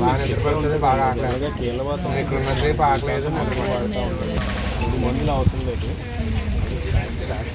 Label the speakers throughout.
Speaker 1: బాగా నిద్రపోతుంది బాగా ఆకలేదు ఇక్కడ ఉన్నసేపు ఆకలేదు మొత్తం
Speaker 2: పడుతూ ఉంటుంది ఇది మందులు అవసరం లేదు.
Speaker 1: Start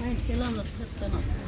Speaker 2: Hayır, gel anlat. Hep.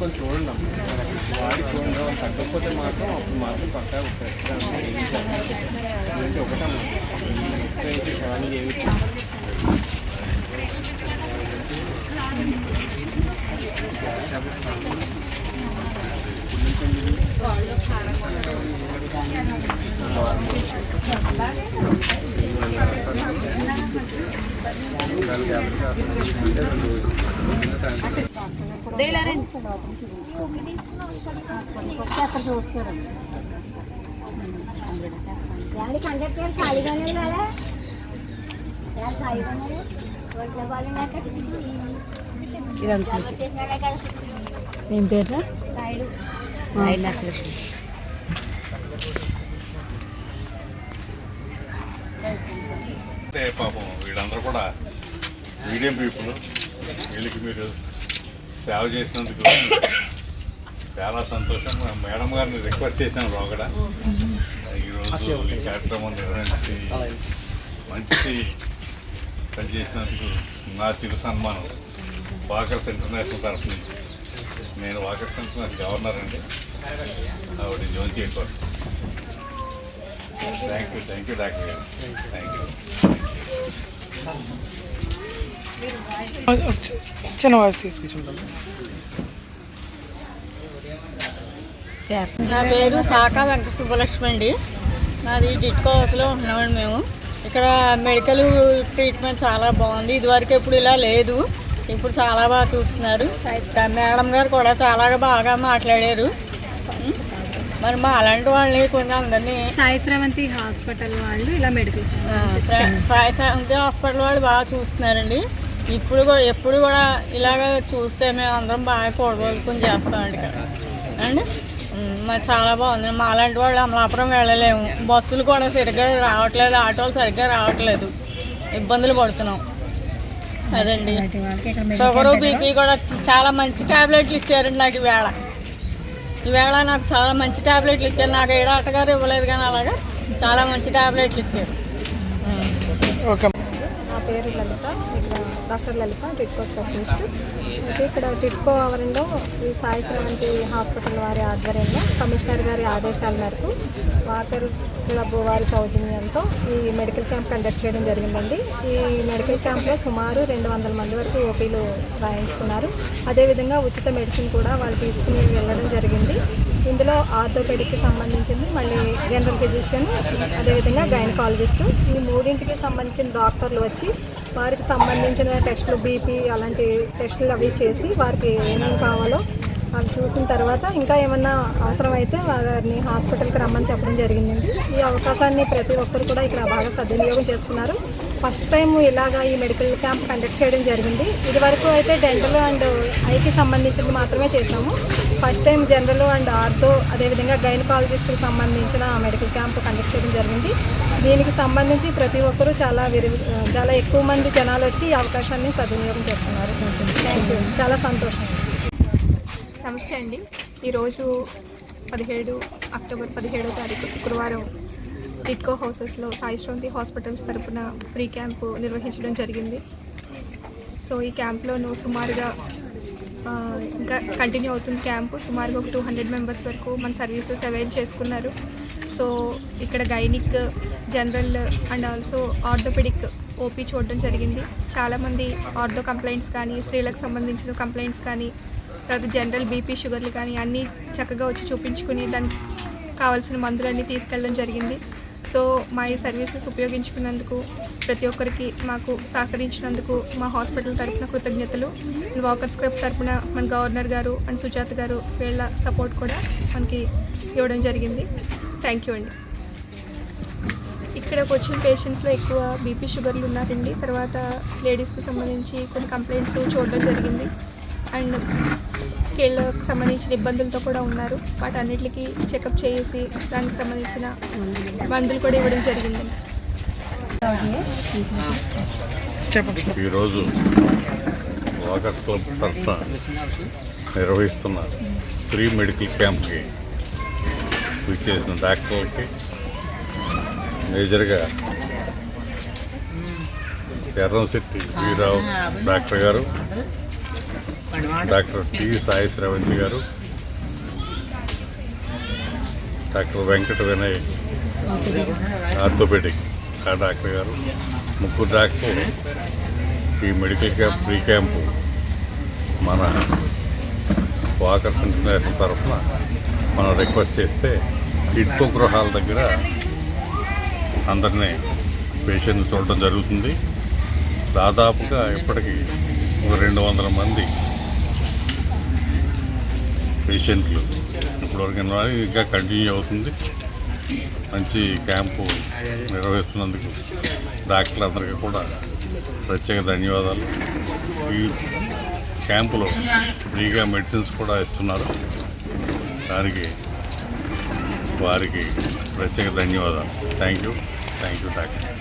Speaker 2: కొంచెం చూడండి అమ్మ. వాడి చూడండి వాళ్ళు తగ్గకపోతే మాత్రం అప్పుడు మాత్రం పక్కా ఫ్రెష్గా నుంచి ఒకటమ్మా అయితే కానీ ఏమి
Speaker 3: ఎవరి
Speaker 4: ఇదంతా. ఏం పేరు
Speaker 3: రాయుడు
Speaker 4: రాయుడు నరసలక్ష్మి
Speaker 5: పాపం వీళ్ళందరూ కూడా మీడియం పీపుల్. వీళ్ళకి మీరు సేవ చేసినందుకు చాలా సంతోషం. మేడం గారిని రిక్వెస్ట్ చేశాను లోగడ ఈరోజు ఈ కార్యక్రమం నిర్వహించి మంచి పని చేసినందుకు నా చిరు సన్మానం వాకర్స్ ఇంటర్నేషనల్ తరఫు నుంచి. నేను వాకర్స్ ఇంటర్నేషనల్ గవర్నర్ అండి. ఆవిడ జోన్ చేయకూడదు thank you thank you doctor గారు. థ్యాంక్ యూ
Speaker 1: చిన్న వాయిస్ తీసుకుంటాం
Speaker 6: నా పేరు శాఖ వెంకట సుబ్బలక్ష్మి అండి నాది డిట్కో హౌస్లో ఉన్నామండి మేము. ఇక్కడ మెడికల్ ట్రీట్మెంట్ చాలా బాగుంది. ఇదివరకు ఇప్పుడు ఇలా లేదు. ఇప్పుడు చాలా బాగా చూస్తున్నారు. మేడం గారు కూడా చాలా బాగా మాట్లాడారు. మరి మా అలాంటి వాళ్ళని కొంచెం అందరినీ
Speaker 4: సాయి శ్రవంతి హాస్పిటల్ వాళ్ళు ఇలా మెడికల్
Speaker 6: సాయి శాంతి హాస్పిటల్ వాళ్ళు బాగా చూస్తున్నారండి. ఇప్పుడు కూడా ఎప్పుడు కూడా ఇలాగ చూస్తే మేము అందరం బాగా కూడగోలుకొని చేస్తామండి ఇక్కడ. అండి? మరి చాలా బాగుంది. మాలాంటి వాళ్ళు అమలాపురం వెళ్ళలేము. బస్సులు కూడా సరిగ్గా రావట్లేదు. ఆటోలు సరిగ్గా రావట్లేదు. ఇబ్బందులు పడుతున్నాం. అదండి. షుగర్ బీపీ కూడా చాలా మంచి టాబ్లెట్లు ఇచ్చారండి నాకు ఈవేళ. ఈవేళ నాకు చాలా మంచి టాబ్లెట్లు ఇచ్చారు. నాకు ఏ డాక్టర్ గారు ఇవ్వలేదు కానీ అలాగా చాలా మంచి టాబ్లెట్లు ఇచ్చారు.
Speaker 1: ఓకే.
Speaker 7: నా పేరు లలిత. Doctor Lalitha TIDCO specialist. అయితే ఇక్కడ టిట్కో ఆవరణలో ఈ సాయి వంటి హాస్పిటల్ వారి ఆధ్వర్యంలో కమిషనర్ గారి ఆదేశాల మేరకు వాకర్ క్లబ్ వారి సౌజన్యంతో ఈ మెడికల్ క్యాంప్ కండక్ట్ చేయడం జరిగిందండి. ఈ మెడికల్ క్యాంప్లో సుమారు రెండు వందల మంది వరకు ఓపీలు రాయించుకున్నారు. అదేవిధంగా ఉచిత మెడిసిన్ కూడా వాళ్ళు తీసుకుని వెళ్ళడం జరిగింది. ఇందులో ఆర్థోపెడిక్కి సంబంధించింది మళ్ళీ జనరల్ ఫిజిషియన్ అదేవిధంగా గైనకాలజిస్ట్. ఈ మూడింటికి సంబంధించిన డాక్టర్లు వచ్చి వారికి సంబంధించిన టెస్టులు బీపీ అలాంటి టెస్టులు అవి చేసి వారికి ఏమేమి కావాలో అవి చూసిన తర్వాత ఇంకా ఏమన్నా అవసరమైతే వారిని హాస్పిటల్కి రమ్మని చెప్పడం జరిగిందండి. ఈ అవకాశాన్ని ప్రతి ఒక్కరు కూడా ఇక్కడ బాగా సద్వినియోగం చేసుకున్నారు. ఫస్ట్ టైం ఇలాగా ఈ మెడికల్ క్యాంప్ కండక్ట్ చేయడం జరిగింది. ఇది వరకు అయితే డెంటల్ అండ్ ఐకి సంబంధించింది మాత్రమే చేసాము first time general and ortho అదేవిధంగా గైనకాలజిస్ట్కి సంబంధించిన మెడికల్ క్యాంప్ కండక్ట్ చేయడం జరిగింది. దీనికి సంబంధించి ప్రతి ఒక్కరూ చాలా విరి చాలా ఎక్కువ మంది జనాలు వచ్చి ఈ అవకాశాన్ని సద్వినియోగం చేస్తున్నారు. థ్యాంక్ యూ చాలా సంతోషం.
Speaker 8: నమస్తే అండి. ఈరోజు పదిహేడు అక్టోబర్ పదిహేడో తారీఖు శుక్రవారం టిట్కో హౌసెస్లో సాయి శ్రవంతి హాస్పిటల్స్ తరపున ఫ్రీ క్యాంపు నిర్వహించడం జరిగింది. సో ఈ క్యాంప్లోను సుమారుగా ఇంకా కంటిన్యూ అవుతుంది క్యాంపు. సుమారుగా ఒక టూ హండ్రెడ్ మెంబర్స్ వరకు మన సర్వీసెస్ అవైల్ చేసుకున్నారు. సో ఇక్కడ gynaec general and also orthopedic OP చూడడం జరిగింది. చాలామంది ఆర్థో కంప్లైంట్స్ కానీ స్త్రీలకు సంబంధించిన కంప్లైంట్స్ కానీ తర్వాత జనరల్ బీపీ షుగర్లు కానీ అన్నీ చక్కగా వచ్చి చూపించుకుని దానికి కావాల్సిన మందులన్నీ తీసుకెళ్ళడం జరిగింది. సో మా ఈ సర్వీసెస్ ఉపయోగించుకున్నందుకు ప్రతి ఒక్కరికి మాకు సహకరించినందుకు మా హాస్పిటల్ తరఫున కృతజ్ఞతలు. వాకర్స్ క్లబ్ తరఫున మన గవర్నర్ గారు అండ్ సుజాత గారు వీళ్ళ సపోర్ట్ కూడా మనకి ఇవ్వడం జరిగింది. థ్యాంక్ యూ అండి. ఇక్కడికి వచ్చిన పేషెంట్స్లో ఎక్కువ బీపీ షుగర్లు ఉన్నారండి. తర్వాత లేడీస్కి సంబంధించి కొన్ని కంప్లైంట్స్ చూడడం జరిగింది. అండ్ కీళ్ళకు సంబంధించిన ఇబ్బందులతో కూడా ఉన్నారు. వాటన్నిటికి చెకప్ చేసి దానికి సంబంధించిన మందులు కూడా ఇవ్వడం
Speaker 1: జరిగింది.
Speaker 5: ఈరోజు వాకర్స్ క్లబ్ తరఫున నిర్వహిస్తున్న ఫ్రీ మెడికల్ క్యాంప్కి విచ్చేసిన డాక్టర్లకి మేజర్గా ఎర్రంశెట్టి వీరావు డాక్టర్ గారు డాక్టర్ టి సాయి శ్రవంతి గారు డాక్టర్ వెంకట వినయ్ ఆర్థోపెడిక్ ఆ డాక్టర్ గారు ముగ్గురు డాక్టర్ ఈ మెడికల్ క్యాంప్ ఫ్రీ క్యాంపు మన వాకర్ ఇంటర్నేషనల్ తరఫున మనం రిక్వెస్ట్ చేస్తే ఇడ్కో గృహాల దగ్గర అందరినీ పేషెంట్ చూడటం జరుగుతుంది. దాదాపుగా ఇప్పటికీ ఒక రెండు వందల మంది పేషెంట్లు ఇప్పటివరకు ఇంకా కంటిన్యూ అవుతుంది. మంచి క్యాంపు నిర్వహిస్తున్నందుకు డాక్టర్లందరికీ కూడా ప్రత్యేక ధన్యవాదాలు. ఈ క్యాంపులో ఫ్రీగా మెడిసిన్స్ కూడా ఇస్తున్నారు. దానికి వారికి ప్రత్యేక ధన్యవాదాలు. Thank you. Thank you doctor.